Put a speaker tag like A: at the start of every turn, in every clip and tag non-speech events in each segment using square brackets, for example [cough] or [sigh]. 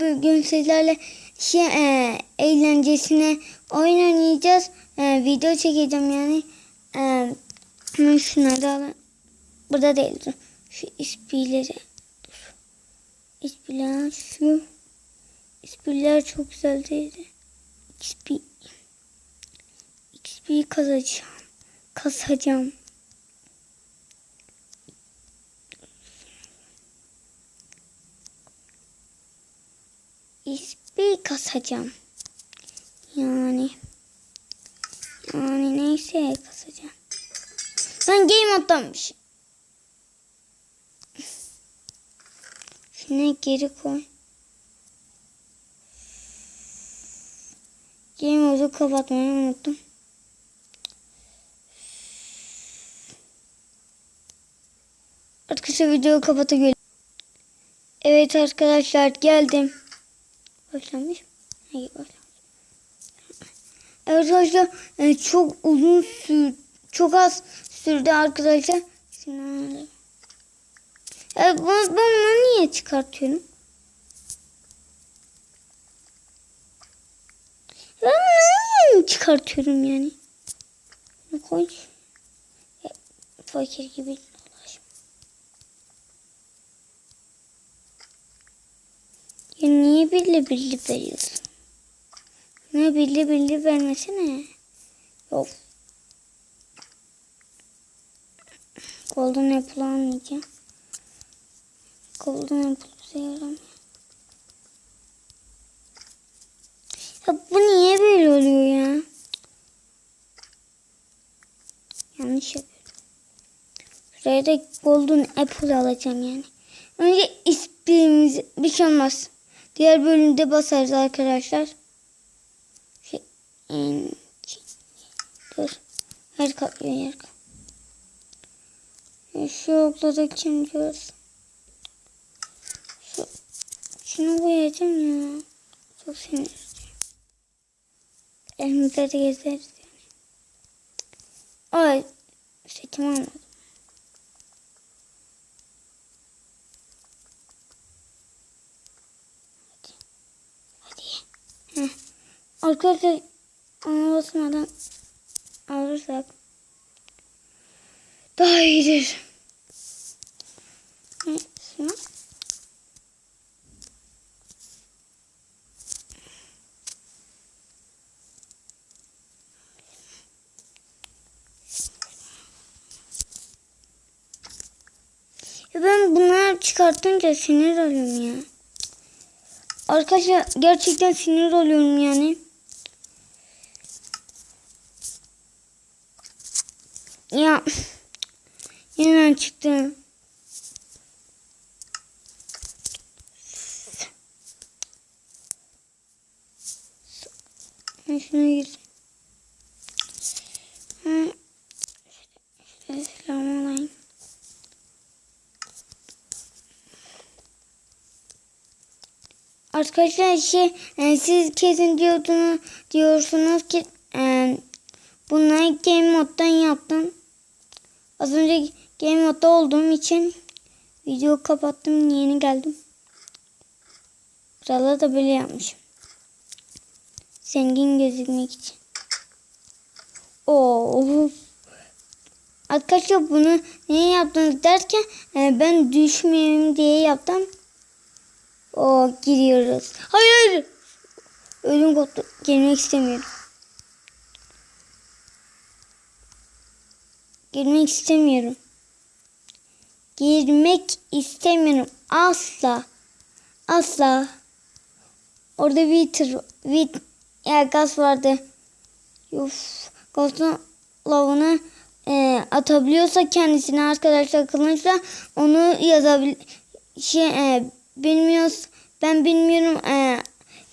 A: Bugün sizlerle şey e, eğlencesine oyun oynayacağız. E, video çekeceğim yani. E, hemen şunları alın. Burada değil. Dur. Şu ispileri. Dur. İspiler şu. İspiler çok güzel değildi. XP. XP kazacağım. Kasacağım. XP kasacağım. Yani. Yani neyse kasacağım. Ben game moddanmışım. Şunu geri koy. Game modu kapatmayı unuttum. Arkadaşlar videoyu kapatabilirim. Evet arkadaşlar geldim. Başlamış. Hayır başlamış. Evet arkadaşlar e, çok uzun sür çok az sürdü arkadaşlar. Şimdi Evet, ben bunu niye çıkartıyorum? Ben bunu niye çıkartıyorum yani? Koy. E, Fakir gibi Ya niye birli birli veriyorsun? Ne birli birli vermesene. Yok. Golden Apple almayacağım. Golden Apple bize yaramıyor. Ya bu niye böyle oluyor ya? Yanlış yapıyorum. Şuraya da Golden Apple alacağım yani. Önce ismimiz bir şey olmaz. Diğer bölümde basarız arkadaşlar. Şey, en- dur. Yer kaplıyor yer kaplıyor. E, Şu okla da kim diyoruz? Şu, şunu boyayacağım ya. Çok sinir. Elimizde de gezeriz. Ay. Seçim almadım. Hadi. Hadi. Heh. Arkadaşlar ona basmadan alırsak daha iyidir. Ya ben bunları çıkartınca sinir oluyorum ya. Arkadaşlar gerçekten sinir oluyorum yani. Ya yeniden çıktı. Şuna gir. Selam alayım. Arkadaşlar şey e, siz kesin diyordunuz diyorsunuz ki e, bunları game moddan yaptım. Az önce game modda olduğum için video kapattım yeni geldim. Buraları da böyle yapmışım. Zengin gözükmek için. Oo. Arkadaşlar bunu niye yaptınız derken e, ben düşmeyeyim diye yaptım. O giriyoruz. Hayır. Ölüm koptu. Girmek istemiyorum. Girmek istemiyorum. Girmek istemiyorum. Asla. Asla. Orada tır, bir ya gaz vardı. Uf, gazın lavını e, atabiliyorsa kendisine arkadaşlar kılınçla onu yazabil şey e, bilmiyoruz. Ben bilmiyorum. E,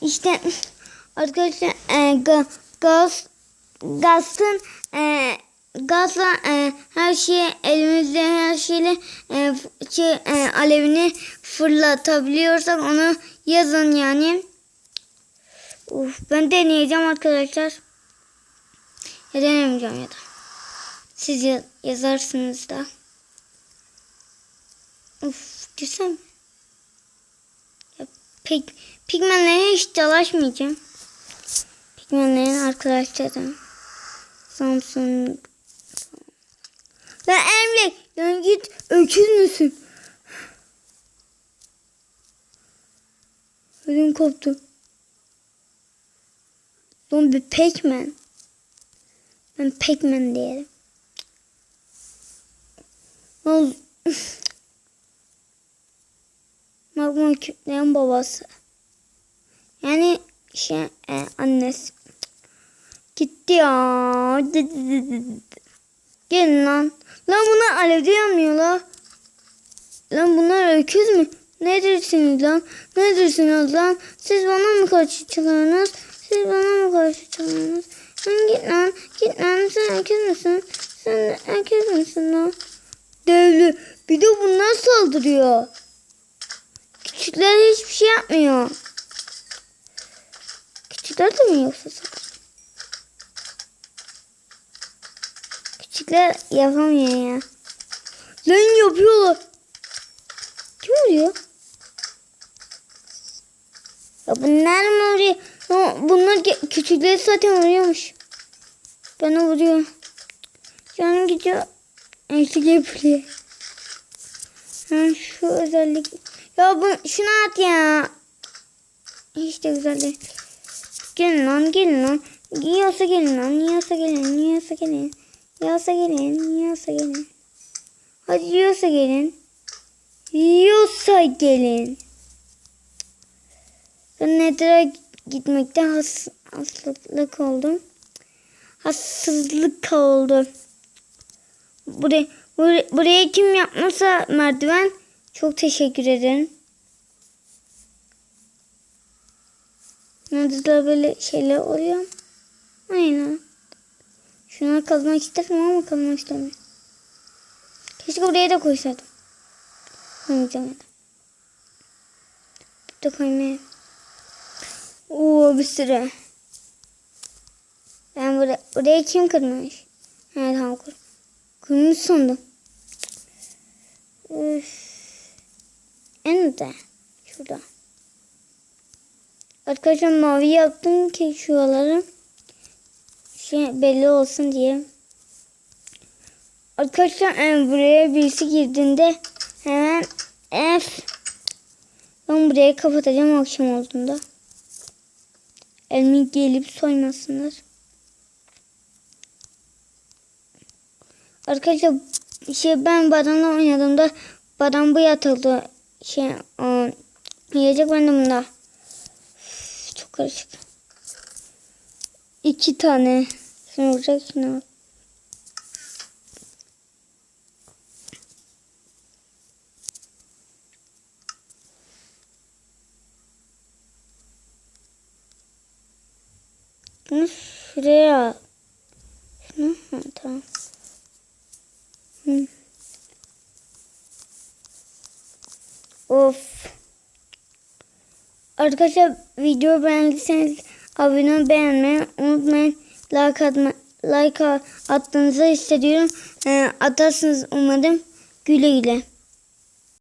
A: işte [laughs] arkadaşlar e, ga, gaz gazın e, gazla e, her şeyi elimizde her şeyle e, şey, e, alevini fırlatabiliyorsak onu yazın yani. Uf, ben deneyeceğim arkadaşlar. Ya denemeyeceğim ya da. Siz ya- yazarsınız da. Uf güzel. Ya Pig, pigmenlere hiç dalaşmayacağım. Pigmenlerin arkadaşlarım. Samsun. Lan Emre lan git öküz müsün? Ödüm koptu. Bir pekmen. Ben pekmen diyelim. Magma [laughs] küplerin babası. Yani şey e, annesi. Gitti ya. Gelin lan. Lan bunlar alevde yanmıyor la. Lan bunlar öküz mü? Ne diyorsunuz lan? Ne diyorsunuz lan? Siz bana mı karşı çıkıyorsunuz? Siz bana mı karşı çıkıyorsunuz? Lan git lan. Git lan. Sen öküz müsün? Sen öküz müsün lan? Devli. Bir de bunlar saldırıyor. Küçükler hiçbir şey yapmıyor. Küçükler de mi yoksa Küçükler yapamıyor ya. Lan yapıyorlar. Kim vuruyor? Ya bunlar mı vuruyor? Bunlar küçükleri zaten vuruyormuş. Bana vuruyor. Canım gidiyor. Eksik yapıyor. Ha, şu özellik. Ya bu şunu at ya. Hiç de güzel değil. Gelin lan gelin lan. Yiyorsa gelin lan. Yiyorsa gelin. Yiyorsa gelin. Yiyorsa gelin. Yiyorsa gelin. Hadi yiyorsa gelin. Yiyorsa gelin. Ben Nether'a gitmekte has, hastalık oldum. Hassızlık oldu. Buraya, buraya, kim yapmasa merdiven çok teşekkür ederim. Nether'da böyle şeyler oluyor. Aynen. Şuna kazmak isterim ama kazmak istemiyorum. Keşke buraya da koysaydım. Koymayacağım ya da. Burada koymayayım. Oo bir sürü. Ben buraya, buraya kim kırmış? Evet tamam kur. Kırmış sandım. Üf. En de. Şurada. Arkadaşlar mavi yaptım ki şuraları şey belli olsun diye. Arkadaşlar e, buraya birisi girdiğinde hemen F ben burayı kapatacağım akşam olduğunda. Elmi gelip soymasınlar. Arkadaşlar şey ben Baran'la oynadığımda Baran bu yatıldı. Şey o, yiyecek ben de bunda. Çok karışık. İki tane. Vuracak şunu. al. Bunu şuraya. Şunu ha, tamam. Hı. Of. Arkadaşlar video beğendiyseniz abone ol, beğenmeyi unutmayın. Like, atma, like attığınızı hissediyorum. Ee, atarsınız umarım. Güle güle.